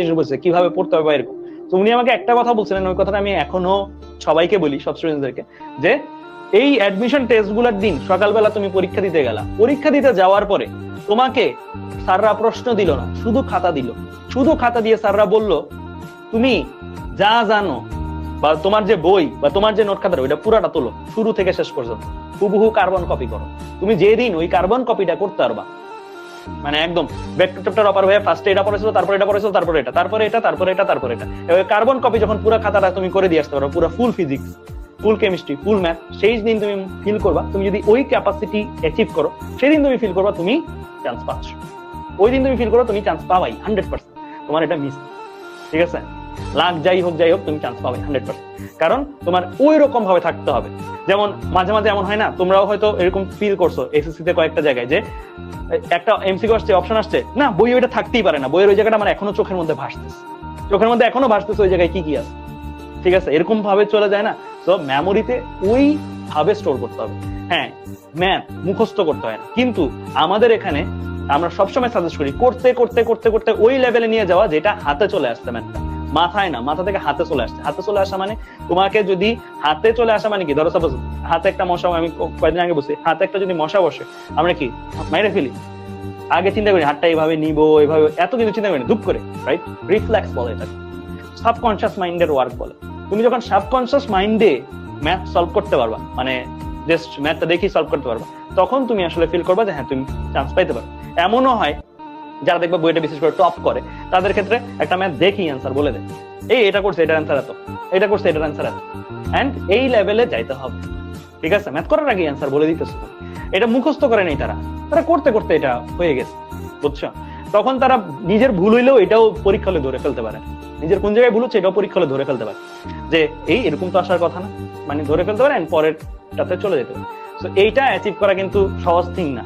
জিনিস বলছে কীভাবে পড়তে হবে এরকম? তো উনি আমাকে একটা কথা বলছিলেন, ওই কথাটা আমি এখনও সবাইকে বলি, সব স্টুডেন্টদেরকে যে এই অ্যাডমিশন টেস্টগুলার দিন সকালবেলা তুমি পরীক্ষা দিতে গেলা। পরীক্ষা দিতে যাওয়ার পরে তোমাকে স্যাররা প্রশ্ন দিল না, শুধু খাতা দিল। শুধু খাতা দিয়ে স্যাররা বলল, তুমি যা জানো বা তোমার যে বই বা তোমার যে নোট খাতা ওইটা পুরাটা তোলো, শুরু থেকে শেষ পর্যন্ত। হুবহু কার্বন কপি করো। তুমি যেদিন ওই কার্বন কপিটা করতে পারবা মানে একদম ভেক্টর চ্যাপ্টার অপার হয়ে ফার্স্টে এটা পড়েছিল, তারপর এটা পড়েছিল, তারপর এটা, তারপরে এটা, তারপর এটা তারপর এটা। এবার কার্বন কপি যখন পুরো খাতাটা তুমি করে দিয়ে আসতে পারো, পুরো full physics full chemistry full math সেই দিন তুমি ফিল করবা, তুমি যদি ওই ক্যাপাসিটি অ্যাচিভ করো সেই দিন তুমি ফিল করবা তুমি চান্স পাচ্ছ। ওই দিন তুমি ফিল করো তুমি চান্স পাবাই হান্ড্রেড পার্সেন্ট তোমার এটা মিস ঠিক আছে? লাখ যাই হোক যাই হোক, তুমি চান্স পাবে হান্ড্রেড পার্সেন্ট কারণ তোমার ওই রকম ভাবে থাকতে হবে। যেমন মাঝে মাঝে এমন হয় না, তোমরাও হয়তো এরকম ফিল করছ এসএসসি তে কয়েকটা জায়গায় যে, একটা এমসিকিউ আসছে অপশন আসছে। না বই ওইটা থাকতেই পারে না। বইয়ের ওই জায়গাটা আমার এখনও চোখের মধ্যে ভাসতেছে। চোখের মধ্যে এখনও ভাসতেছে ওই জায়গায় কি কি আছে। ঠিক আছে এরকম ভাবে চলে যায় না। তো মেমোরিতে ওই ভাবে স্টোর করতে হবে। হ্যাঁ ম্যাথ মুখস্থ করতে হয় না। কিন্তু আমাদের এখানে আমরা সবসময় সাজেস্ট করি, করতে করতে করতে করতে ওই লেভেলে নিয়ে যাওয়া যেটা হাতে চলে আসছে ম্যাথটা মাথায় না, মাথা থেকে হাতে চলে আসছে। হাতে চলে আসা মানে তোমাকে যদি হাতে চলে আসা মানে কি? ধরো সাপোজ হাতে একটা মশা, আমি কয়েকদিন আগে বসে হাতে একটা যদি মশা বসে, আমরা কি মাইরে ফেলি? আগে চিন্তা করি, হাতটা এইভাবে নিবো, এইভাবে, এত কিছু চিন্তা করি ধুপ করে রাইট রিফ্লেক্স বলে এটা সাবকনসিয়াস মাইন্ডের ওয়ার্ক বলে। তুমি যখন সাবকনসিয়াস মাইন্ডে ম্যাথ সলভ করতে পারবা মানে জাস্ট ম্যাথটা দেখি সলভ করতে পারবা, তখন তুমি আসলে ফিল করবা যে হ্যাঁ তুমি চান্স পাইতে পারো। এমনও হয় যারা দেখবে বইটা বিশেষ করে টপ করে, তাদের ক্ষেত্রে একটা ম্যাথ দেখি অ্যান্সার বলে দেয়। এই এটা করছে, এটার অ্যান্সার এত, এটা করছে, এটার অ্যান্সার এত। অ্যান্ড এই লেভেলে যাইতে হবে। ঠিক আছে? ম্যাথ করার আগে অ্যান্সার বলে দিতেছে। এটা মুখস্থ করে নেই তারা। তারা করতে করতে এটা হয়ে গেছে। বুঝছ? তখন তারা নিজের ভুল হইলেও এটাও পরীক্ষা হলে ধরে ফেলতে পারে। নিজের কোন জায়গায় ভুল হচ্ছে এটাও পরীক্ষা হলে ধরে ফেলতে পারে। যে এই এরকম তো আসার কথা না। মানে ধরে ফেলতে পারে and পরেরটাতে চলে যেতে পারে। তো এইটা অ্যাচিভ করা কিন্তু সহজ থিং না।